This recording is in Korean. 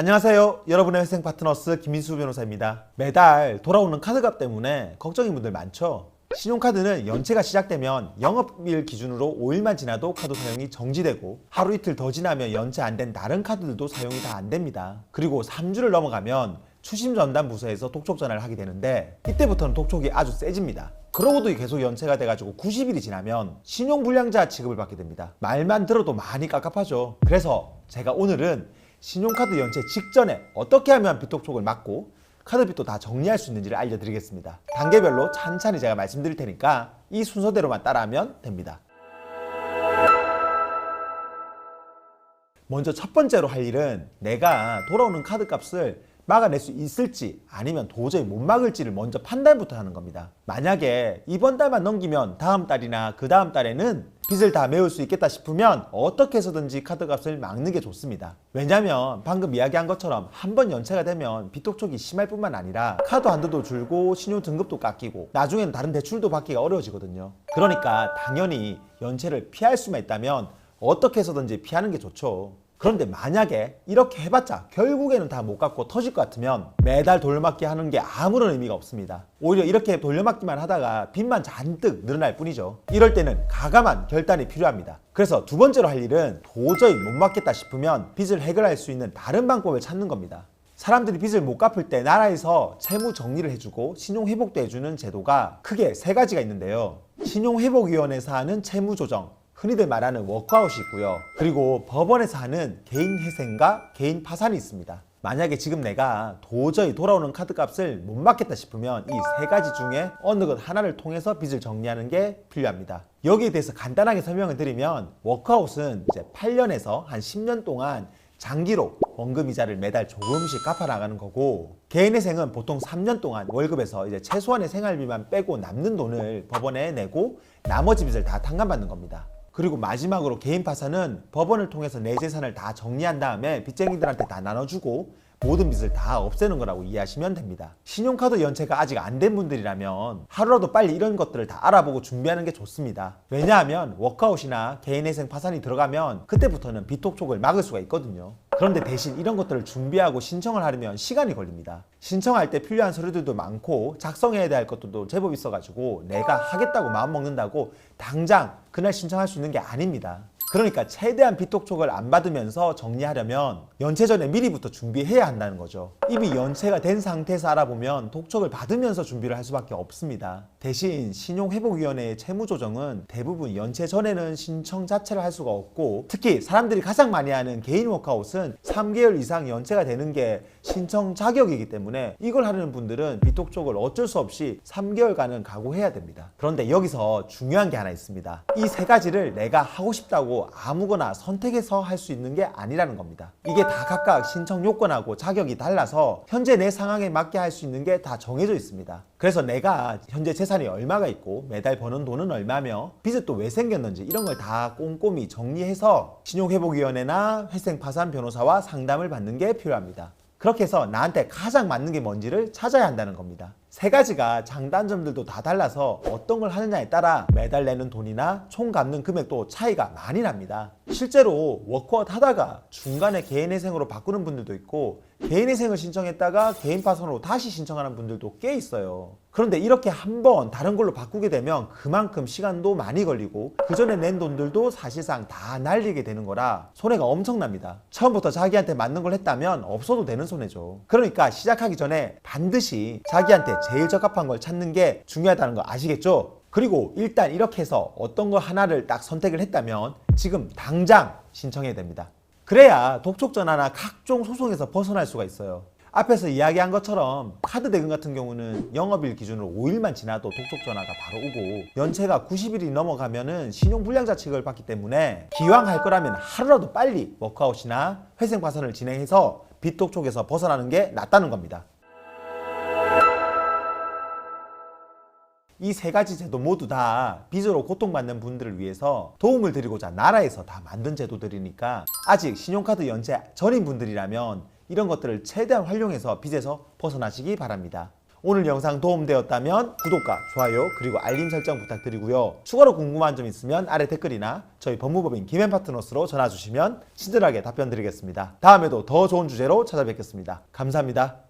안녕하세요. 여러분의 회생 파트너스 김민수 변호사입니다. 매달 돌아오는 카드값 때문에 걱정인 분들 많죠? 신용카드는 연체가 시작되면 영업일 기준으로 5일만 지나도 카드 사용이 정지되고 하루 이틀 더 지나면 연체 안 된 다른 카드들도 사용이 다 안 됩니다. 그리고 3주를 넘어가면 추심 전담 부서에서 독촉 전화를 하게 되는데 이때부터는 독촉이 아주 세집니다. 그러고도 계속 연체가 돼가지고 90일이 지나면 신용불량자 취급을 받게 됩니다. 말만 들어도 많이 깝깝하죠. 그래서 제가 오늘은 신용카드 연체 직전에 어떻게 하면 비톡촉을 막고 카드빚도 다 정리할 수 있는지를 알려드리겠습니다. 단계별로 찬찬히 제가 말씀드릴 테니까 이 순서대로만 따라하면 됩니다. 먼저 첫 번째로 할 일은 내가 돌아오는 카드 값을 막아낼 수 있을지 아니면 도저히 못 막을지를 먼저 판단부터 하는 겁니다. 만약에 이번 달만 넘기면 다음 달이나 그 다음 달에는 빚을 다 메울 수 있겠다 싶으면 어떻게 해서든지 카드 값을 막는 게 좋습니다. 왜냐면 방금 이야기한 것처럼 한 번 연체가 되면 빚독촉이 심할 뿐만 아니라 카드 한도도 줄고 신용 등급도 깎이고 나중에는 다른 대출도 받기가 어려워지거든요. 그러니까 당연히 연체를 피할 수만 있다면 어떻게 해서든지 피하는 게 좋죠. 그런데 만약에 이렇게 해봤자 결국에는 다못 갚고 터질 것 같으면 매달 돌려막기 하는 게 아무런 의미가 없습니다. 오히려 이렇게 돌려막기만 하다가 빚만 잔뜩 늘어날 뿐이죠. 이럴 때는 가감한 결단이 필요합니다. 그래서 두 번째로 할 일은 도저히 못 막겠다 싶으면 빚을 해결할 수 있는 다른 방법을 찾는 겁니다. 사람들이 빚을 못 갚을 때 나라에서 채무 정리를 해주고 신용 회복도 해주는 제도가 크게 세 가지가 있는데요. 신용 회복위원회에서 하는 채무 조정, 흔히들 말하는 워크아웃이 있고요. 그리고 법원에서 하는 개인 회생과 개인 파산이 있습니다. 만약에 지금 내가 도저히 돌아오는 카드 값을 못 막겠다 싶으면 이 세 가지 중에 어느 것 하나를 통해서 빚을 정리하는 게 필요합니다. 여기에 대해서 간단하게 설명을 드리면 워크아웃은 이제 8년에서 한 10년 동안 장기로 원금 이자를 매달 조금씩 갚아 나가는 거고 개인회생은 보통 3년 동안 월급에서 이제 최소한의 생활비만 빼고 남는 돈을 법원에 내고 나머지 빚을 다 탕감받는 겁니다. 그리고 마지막으로 개인 파산은 법원을 통해서 내 재산을 다 정리한 다음에 빚쟁이들한테 다 나눠주고 모든 빚을 다 없애는 거라고 이해하시면 됩니다. 신용카드 연체가 아직 안 된 분들이라면 하루라도 빨리 이런 것들을 다 알아보고 준비하는 게 좋습니다. 왜냐하면 워크아웃이나 개인회생 파산이 들어가면 그때부터는 비톡촉을 막을 수가 있거든요. 그런데 대신 이런 것들을 준비하고 신청을 하려면 시간이 걸립니다. 신청할 때 필요한 서류들도 많고 작성해야 될 것들도 제법 있어가지고 내가 하겠다고 마음 먹는다고 당장 그날 신청할 수 있는 게 아닙니다. 그러니까 최대한 비톡촉을 안 받으면서 정리하려면 연체 전에 미리부터 준비해야 한다는 거죠. 이미 연체가 된 상태에서 알아보면 독촉을 받으면서 준비를 할 수밖에 없습니다. 대신 신용회복위원회의 채무조정은 대부분 연체 전에는 신청 자체를 할 수가 없고 특히 사람들이 가장 많이 하는 개인 워크아웃은 3개월 이상 연체가 되는 게 신청 자격이기 때문에 이걸 하려는 분들은 비톡촉을 어쩔 수 없이 3개월간은 각오해야 됩니다. 그런데 여기서 중요한 게 하나 있습니다. 이 세 가지를 내가 하고 싶다고 아무거나 선택해서 할 수 있는 게 아니라는 겁니다. 이게 다 각각 신청 요건하고 자격이 달라서 현재 내 상황에 맞게 할 수 있는 게 다 정해져 있습니다. 그래서 내가 현재 재산이 얼마가 있고 매달 버는 돈은 얼마며 빚이 또왜 생겼는지 이런 걸 다 꼼꼼히 정리해서 신용회복위원회나 회생파산 변호사와 상담을 받는 게 필요합니다. 그렇게 해서 나한테 가장 맞는 게 뭔지를 찾아야 한다는 겁니다. 세 가지가 장단점들도 다 달라서 어떤 걸 하느냐에 따라 매달 내는 돈이나 총 갚는 금액도 차이가 많이 납니다. 실제로 워크아웃 하다가 중간에 개인회생으로 바꾸는 분들도 있고 개인회생을 신청했다가 개인 파산으로 다시 신청하는 분들도 꽤 있어요. 그런데 이렇게 한 번 다른 걸로 바꾸게 되면 그만큼 시간도 많이 걸리고 그 전에 낸 돈들도 사실상 다 날리게 되는 거라 손해가 엄청납니다. 처음부터 자기한테 맞는 걸 했다면 없어도 되는 손해죠. 그러니까 시작하기 전에 반드시 자기한테 제일 적합한 걸 찾는 게 중요하다는 거 아시겠죠? 그리고 일단 이렇게 해서 어떤 거 하나를 딱 선택을 했다면 지금 당장 신청해야 됩니다. 그래야 독촉 전화나 각종 소송에서 벗어날 수가 있어요. 앞에서 이야기한 것처럼 카드 대금 같은 경우는 영업일 기준으로 5일만 지나도 독촉 전화가 바로 오고 연체가 90일이 넘어가면은 신용불량자 취급을 받기 때문에 기왕 할 거라면 하루라도 빨리 워크아웃이나 회생 파산을 진행해서 빚독촉에서 벗어나는 게 낫다는 겁니다. 이 세 가지 제도 모두 다 빚으로 고통받는 분들을 위해서 도움을 드리고자 나라에서 다 만든 제도들이니까 아직 신용카드 연체 전인 분들이라면 이런 것들을 최대한 활용해서 빚에서 벗어나시기 바랍니다. 오늘 영상 도움되었다면 구독과 좋아요 그리고 알림 설정 부탁드리고요. 추가로 궁금한 점 있으면 아래 댓글이나 저희 법무법인 김앤 파트너스로 전화 주시면 친절하게 답변 드리겠습니다. 다음에도 더 좋은 주제로 찾아뵙겠습니다. 감사합니다.